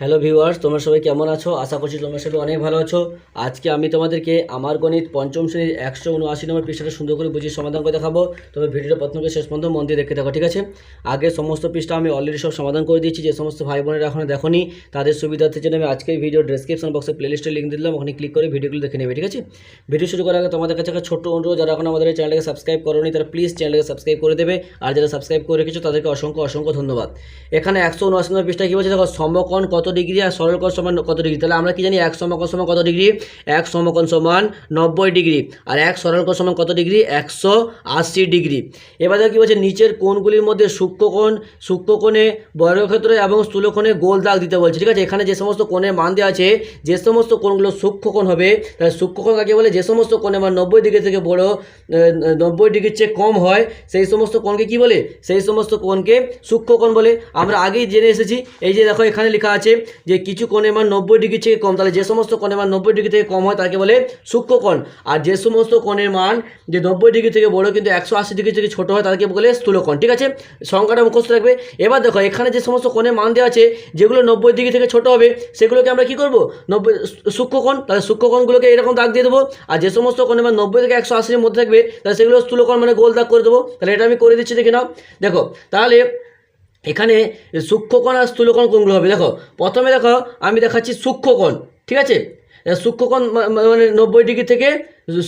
Hello viewers তোমরা সবাই কেমন আছো? আশা করছি তোমরা সবাই অনেক ভালো আছো। আজকে আমি তোমাদেরকে আমার গণিত পঞ্চম শ্রেণির একশো উনআশি নম্বর পৃষ্ঠাটা সুন্দর করে বুঝিয়ে সমাধান করে দেখাবো। তবে ভিডিওটা প্রথম থেকে শেষ পর্যন্ত মন দিয়ে দেখে দেখো ঠিক আছে? আগে সমস্ত পৃষ্ঠা আমি অলরেডি সব সমাধান করে দিয়েছি, যে সমস্ত ভাই বোনেরা এখনও দেখোনি, তাদের সুবিধার্থের জন্য আমি আজকে ভিডিও ডেসক্রিপশন বক্সে প্লেলিস্টে লিঙ্ক দিলাম, ওখানে ক্লিক করে ভিডিওগুলো দেখে নেবে, ঠিক আছে? ভিডিও শুরু করার আগে তোমাদের কাছে একটা ছোট্ট অনুরোধ, যারা এখন আমাদের এই চ্যানেলটাকে সাবস্ক্রাইব করোনি, তারা প্লিজ চ্যানেলকে সাবস্ক্রাইব করে দেবে, আর যারা সাবস্ক্রাইব করে রেখেছো, তাদেরকে অসংখ্য অসংখ্য ধন্যবাদ। এখানে একশো উনআশি নম্বর পৃষ্ঠা কী বলছে? দেখো, সমকোণ কত ডিগ্রি আর সরলকোণ সমান কত ডিগ্রি? তাহলে আমরা কি জানি এক সমকোণ সমান কত ডিগ্রি? এক সমকোণ সমান নব্বই ডিগ্রি। আর এক সরলকোণ সমান কত ডিগ্রি? একশো আশি ডিগ্রি। এবার কী বলছে, নিচের কোণগুলির মধ্যে সূক্ষ্মকোণ সূক্ষ্মকোণে বর্গক্ষেত্র এবং স্থূলকোণে গোল দাগ দিতে বলছে। ঠিক আছে? এখানে যে সমস্ত কোণের মান দেওয়া আছে, যে সমস্ত কোণগুলো সূক্ষ্মকোণ হবে, তাহলে সূক্ষ্মকোণ কাকে বলে? যে সমস্ত কোণে মান নব্বই ডিগ্রি থেকে বড় নব্বই ডিগ্রির চেয়ে কম হয়, সেই সমস্ত কোণকে কি বলে? সেই সমস্ত কোণকে সূক্ষ্মকোণ বলে। আমরা আগেই জেনে এসেছি। এই যে দেখো এখানে লেখা আছে যে কিছু কোণের মান নব্বই ডিগ্রি থেকে কম, তাহলে যে সমস্ত কোণের মান নব্বই ডিগ্রি থেকে কম হয়, তাকে বলে সূক্ষ্মকোণ। আর যে সমস্ত কোণের মান যে নব্বই ডিগ্রি থেকে বড় কিন্তু একশো আশি ডিগ্রি থেকে ছোটো হয়, তাদেরকে বলে স্থূলকোণ। ঠিক আছে? সংখ্যাটা মুখস্থ রাখবে। এবার দেখো, এখানে যে সমস্ত কোণের মান দেওয়া আছে, যেগুলো নব্বই ডিগ্রি থেকে ছোটো হবে, সেগুলোকে আমরা কি করব? নব্বই, সূক্ষ্মকোণ। তাহলে সূক্ষ্মকোণগুলোকে এরকম দাগ দিয়ে দেবো। আর যে সমস্ত কোণের মান নব্বই থেকে একশো আশির মধ্যে থাকবে, তাহলে সেগুলো স্থূলকোণ মানে গোল দাগ করে দেবো। তাহলে এটা আমি করে দিচ্ছি, দেখে নাও। দেখো, তাহলে এখানে সূক্ষ্মকোণ আর স্থূলকোণ কোনগুলো হবে? দেখো, প্রথমে দেখো, আমি দেখাচ্ছি সূক্ষ্মকোণ ঠিক আছে? সূক্ষ্মকোণ মানে নব্বই ডিগ্রি থেকে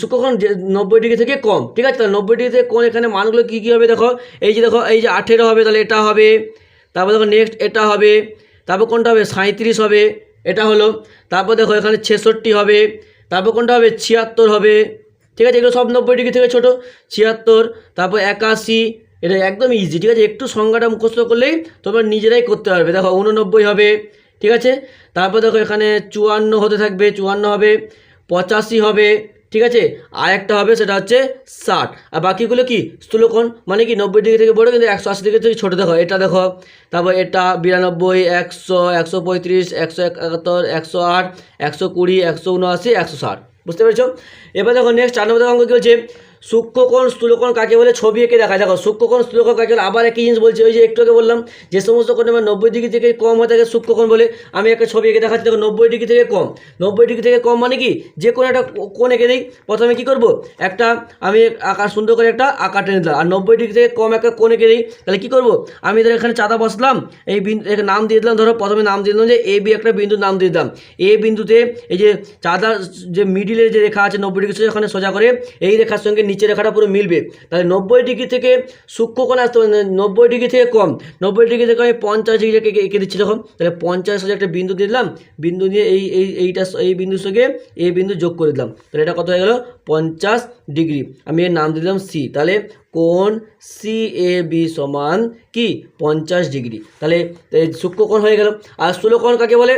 সূক্ষ্মকোণ যে, নব্বই ডিগ্রি থেকে কম, ঠিক আছে? তাহলে নব্বই ডিগ্রি থেকে কোণ এখানে মানগুলো কী কী হবে দেখো? এই যে দেখো, এই যে আঠেরো হবে, তাহলে এটা হবে। তারপর দেখো নেক্সট এটা হবে। তারপর কোনটা হবে? সাঁত্রিশ হবে, এটা হলো। তারপর দেখো, এখানে ছেষট্টি হবে। তারপর কোনটা হবে? ছিয়াত্তর হবে, ঠিক আছে? এগুলো সব নব্বই ডিগ্রি থেকে ছোটো, ছিয়াত্তর, তারপর একাশি এটা একদম ইজি ঠিক আছে? একটু সংজ্ঞাটা মুখস্থ করলেই তোমরা নিজেরাই করতে পারবে। দেখো উননব্বই হবে, ঠিক আছে? তারপর দেখো, এখানে চুয়ান্ন হতে থাকবে, চুয়ান্ন হবে, পঁচাশি হবে, ঠিক আছে? আর একটা হবে, সেটা হচ্ছে ষাট। আর বাকিগুলো কি? স্থূলকোণ মানে কি? নব্বই ডিগ্রি থেকে বড়, কিন্তু একশো আশি ডিগ্রি থেকে ছোটো। দেখো, এটা দেখো, তারপর এটা বিরানব্বই, একশো একশো পঁয়ত্রিশ, একশো একাত্তর, একশো আট, একশো কুড়ি, একশো উনআশি একশো ষাট। বুঝতে পেরেছ? এবার দেখো নেক্সট চার নম্বর অঙ্ক কী বলছে? সূক্ষ্মকোণ স্থূলকোণ কাকে বলে? ছবি এঁকে দেখা দেখো সূক্ষ্মকোণ স্থূলকোণ কাকে বলে? আবার একই জিনিস বলছে, ওই যে একটু আগে বললাম যে সমস্ত কোণে আমার নব্বই ডিগ্রি থেকে কম হয় তাকে সূক্ষ্মকোণ বলে। আমি একটা ছবি এঁকে দেখাচ্ছি, দেখো, নব্বই ডিগ্রি থেকে কম। নব্বই ডিগ্রি থেকে কম মানে কি? যে কোনো একটা কোণ এঁকে দিই প্রথমে কি করব? একটা, আমি আকার সুন্দর করে একটা আকার টেনে দিলাম। আর নব্বই ডিগ্রি থেকে কম একটা কোণ এঁকে দিই তাহলে কি করব? আমি ধরো এখানে চাঁদা বসলাম, এই বিন্দু নাম দিয়ে দিলাম, ধরো, প্রথমে নাম দিয়ে দিলাম যে এ বি একটা বিন্দুর নাম দিয়ে দিলাম। এ বিন্দুতে এই যে চাঁদার যে মিডিলের যে রেখা আছে নব্বই ডিগ্রি ওখানে সোজা করে এই রেখার সঙ্গে নিচের রেখাটা পুরো মিলবে। তাহলে নব্বই ডিগ্রি থেকে সূক্ষ্মকোণ আসতে পারে নব্বই ডিগ্রি থেকে কম। নব্বই ডিগ্রি থেকে আমি পঞ্চাশ ডিগ্রি এঁকে দিচ্ছি তখন তাহলে পঞ্চাশ হাজার একটা বিন্দু দিলাম। বিন্দু দিয়ে এই এই, এইটা, এই বিন্দুর সঙ্গে এই বিন্দু যোগ করে দিলাম। তাহলে এটা কত হয়ে গেল? পঞ্চাশ ডিগ্রি। আমি এর নাম দিলাম সি তাহলে কোণ সি এ বি সমান কি? পঞ্চাশ ডিগ্রি। তাহলে এই সূক্ষ্মকোণ হয়ে গেল। আর স্থূলকোণ কাকে বলে?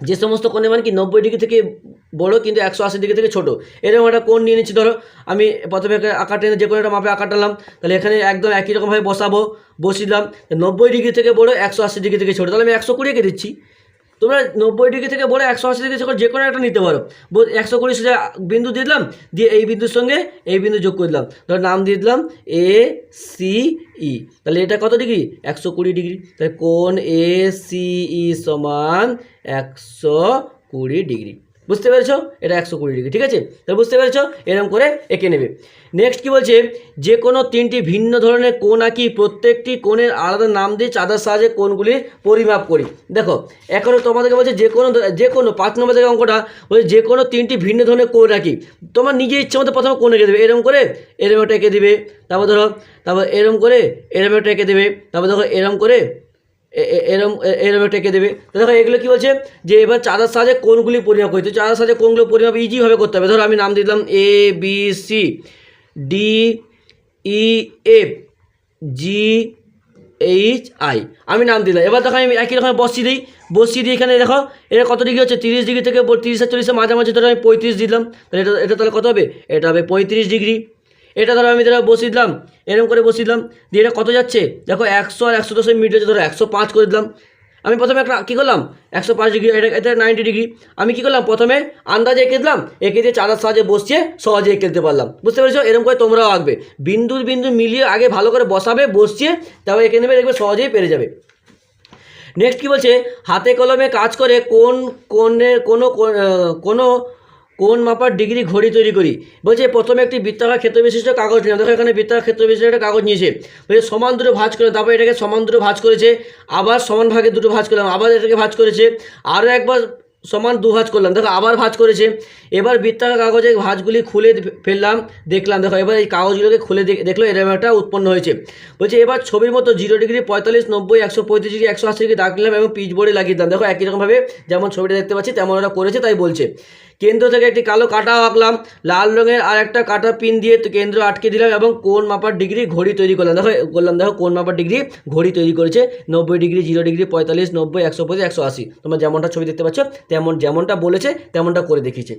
যে সমস্ত কোণে মানে কি? নব্বই ডিগ্রি থেকে বড় কিন্তু একশো আশি ডিগ্রি থেকে ছোটো। এরকম একটা কোণ নিয়ে নিচ্ছি, ধরো আমি প্রথমে আঁকা টেনে যে কোনো একটা মাপে আঁকা টানলাম, তাহলে এখানে একদম একই রকমভাবে বসাবো, বসিলাম। নব্বই ডিগ্রি থেকে বড় একশো আশি ডিগ্রি থেকে ছোটো, তাহলে আমি একশো কুড়ি দিচ্ছি। তোমরা নব্বই ডিগ্রি থেকে বড় একশো আশি ডিগ্রি যে কোনো একটা নিতে পারো। একশো কুড়ি সোজা বিন্দু দিয়ে দিলাম, দিয়ে এই বিন্দুর সঙ্গে এই বিন্দু যোগ করে দিলাম। ধর নাম দিয়ে দিলাম, এ, সি, ই। তাহলে এটা কত ডিগ্রি? একশো কুড়ি ডিগ্রি। তাহলে কোন এ, সি, ই সমান একশো কুড়ি ডিগ্রি। বুঝতে পেরেছ? এটা একশো কুড়ি ডিগ্রি, ঠিক আছে? তাহলে বুঝতে পেরেছ? এরকম করে এঁকে নেবে। নেক্সট কি বলছে? যে কোনো তিনটি ভিন্ন ধরনের কোণ আঁকি প্রত্যেকটি কোণের আলাদা নাম দিয়ে চাঁদার সাহায্যে কোণগুলির পরিমাপ করি। দেখো এখনও তোমাদেরকে বলছে যে কোনো যে কোনো, পাঁচ নম্বর থেকে অঙ্কটা, বলছে যে কোনো তিনটি ভিন্ন ধরনের কোণ আঁকি। তোমার নিজের ইচ্ছে মতো প্রথমে কোণ এঁকে দেবে। এরকম করে এরম একটা এঁকে দেবে। তারপর ধরো, তারপর এরম করে এরম একটা এঁকে দেবে। তারপর দেখো, এরম করে এরম এরম এঁকে দেবে। তো দেখো, এগুলো কী বলছে? যে এবার চাঁদার সাহায্যে কোনগুলি পরিমাপ করতে চাঁদার সাহায্যে কোনগুলো পরিমাপ ইজিভাবে করতে হবে? ধরো, আমি নাম দিলাম A B C D E F G H I আমি নাম দিলাম। এবার দেখো, আমি একই রকম বসিয়ে দিই। বসিয়ে দিই এখানে দেখো, এটা কত ডিগ্রি হচ্ছে? তিরিশ ডিগ্রি থেকে তিরিশ চল্লিশের মাঝামাঝি, ধরো, আমি পঁয়ত্রিশ দিলাম। তাহলে এটা এটা তাহলে কত হবে? এটা হবে পঁয়ত্রিশ ডিগ্রি। এটা ধরো আমি ধরো বসিয়ে দিলাম, এরকম করে বসিয়ে দিলাম, দিয়ে এটা কত যাচ্ছে? দেখো একশো আর একশো দশের মিড হচ্ছে ধরো একশো পাঁচ করে দিলাম। আমি প্রথমে একটা কী করলাম? একশো পাঁচ ডিগ্রি এটা এটা নাইনটি ডিগ্রি আমি কী করলাম? প্রথমে আন্দাজে এঁকে দিলাম, এঁকে দিয়ে চাঁদার সাহায্যে বসিয়ে সহজে এঁকে দিতে পারলাম। বুঝতে পেরেছ? এরকম করে তোমরাও আঁকবে। বিন্দুর বিন্দু মিলিয়ে আগে ভালো করে বসাবে, বসিয়ে তারপর এঁকে নেবে, দেখবে সহজেই পেরে যাবে। নেক্সট কি বলছে? হাতে কলমে কাজ করে কোন কোণের কোনো কোন- কোনো মাপার ডিগ্রি ঘড়ি তৈরি করি? বলছে, প্রথমে একটি বৃত্তাকার ক্ষেত্র বিশিষ্ট কাগজ নিলাম। দেখো, এখানে বৃত্তাকার ক্ষেত্র বিশিষ্ট একটা কাগজ নিয়েছে। বলছে, সমান দুটো ভাঁজ করে, তারপর এটাকে সমান দুটো ভাঁজ করেছে। আবার সমান ভাগে দুটো ভাঁজ করলাম, আবার এটাকে ভাজ করেছে। আরও একবার সমান দু ভাঁজ করলাম। দেখো, আবার ভাঁজ করেছে। এবার বৃত্তাকার কাগজে ভাঁজগুলি খুলে ফেললাম, দেখলাম। দেখো, এবার এই কাগজগুলোকে খুলে দেখল এরকম একটা উৎপন্ন হয়েছে। বলছে, এবার ছবির মতো জিরো ডিগ্রি পঁয়তাল্লিশ, নব্বই, একশো পঁয়ত্রিশ ডিগ্রি একশো আশি ডিগ্রি দাগ এবং পিচ বোর্ডে লাগিয়ে দিলাম। দেখো, একই রকমভাবে যেমন ছবিটা দেখতে পাচ্ছি, তেমন ওরা করেছে, তাই বলছে। কেন্দ্র থেকে একটি কালো কাটা আঁকলাম, লাল রঙের আর একটা কাটা পিন দিয়ে কেন্দ্র আটকে দিলাম এবং কোন মাপার ডিগ্রি ঘড়ি তৈরি করলাম। দেখো করলাম। দেখো কোন মাপার ডিগ্রি ঘড়ি তৈরি করেছে, নব্বই ডিগ্রি জিরো ডিগ্রি পঁয়তাল্লিশ, নব্বই, একশো পঁয়ত্রিশ, একশো আশি। তোমরা যেমনটা ছবি দেখতে পাচ্ছ তেমন যেমনটা বলেছে, তেমনটা করে দেখিয়েছে।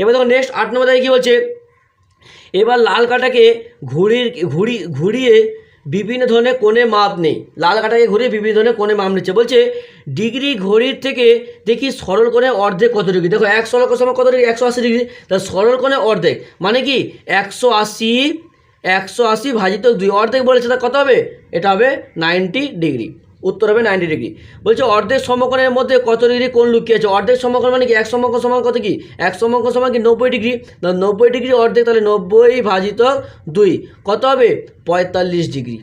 এবার দেখো নেক্সট আট নম্বর দাগে কী বলছে? এবার লাল কাটাকে ঘুড়ির ঘুড়ি ঘুরিয়ে বিভিন্ন ধরনের কোণে মাপ নেই। লাল কাটাকে ঘুরিয়ে বিভিন্ন ধরনের কোণে মাপ নিচ্ছে। বলছে, ডিগ্রি ঘড়ির থেকে দেখি সরল কোণে অর্ধেক কত ডিগ্রি? দেখো এক সরল সময় কত ডিগ্রি? একশো আশি ডিগ্রি। তা সরল কোণে অর্ধেক। মানে কি? একশো আশি একশো আশি ভাজিত দুই। অর্ধেক বলেছে, তা কত হবে? এটা হবে নাইনটি ডিগ্রি। উত্তর হবে নাইনটি ডিগ্রি বলছে অর্ধেক সমকোণের মধ্যে কত ডিগ্রি কোণ লুকিয়ে আছে? অর্ধেক সমকোণ মানে কি? এক সমকোণ সমান কত কি? এক সমকোণ সমান কি? নব্বই ডিগ্রি নব্বই ডিগ্রি অর্ধেক তাহলে নব্বই ভাজিত দুই। কত হবে? পঁয়তাল্লিশ ডিগ্রি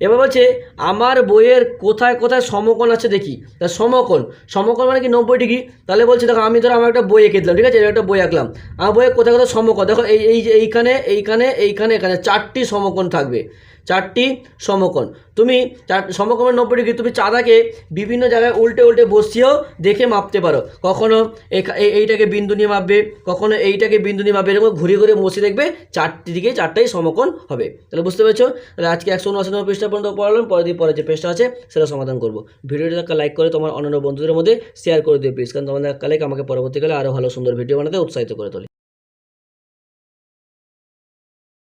এবার বলছে, আমার বইয়ের কোথায় কোথায় সমকোণ আছে দেখি। তা সমকোণ। সমকোণ মানে কি? নব্বই ডিগ্রি তাহলে বলছে, দেখো, আমি ধরো আমার একটা বই এঁকে দিলাম, ঠিক আছে? একটা বই আঁকলাম। আমার বইয়ের কোথায় কোথায় সমকোণ? দেখো, এই এই যে এইখানে এইখানে এইখানে, এখানে চারটি সমকোণ থাকবে। চারটি সমকোণ। তুমি চার, সমকোণের নব্বই ডিগ্রি, তুমি চাঁদাকে বিভিন্ন জায়গায় উল্টে উল্টে বসিয়েও দেখে মাপতে পারো। কখনো এইটাকে বিন্দু নিয়ে মাপবে, কখনো এইটাকে বিন্দু নিয়ে মাপবে, এরকম ঘুরে ঘুরে বসে দেখবে চারটি দিকে চারটাই সমকোণ হবে। তাহলে বুঝতে পেরেছ? তাহলে আজকে একশো উনআশি নম্বর পৃষ্ঠা পর্যন্ত পড়ালাম, পরের দিন পরে যে পৃষ্ঠা আছে সেটা সমাধান করব। ভিডিওটা একটা লাইক করে তোমার অন্যান্য বন্ধুদের মধ্যে শেয়ার করে দিও প্লিজ কারণ তোমাদের লাইক আমাকে পরবর্তীকালে আরও ভালো সুন্দর ভিডিও বানাতে উৎসাহিত করে তোলে।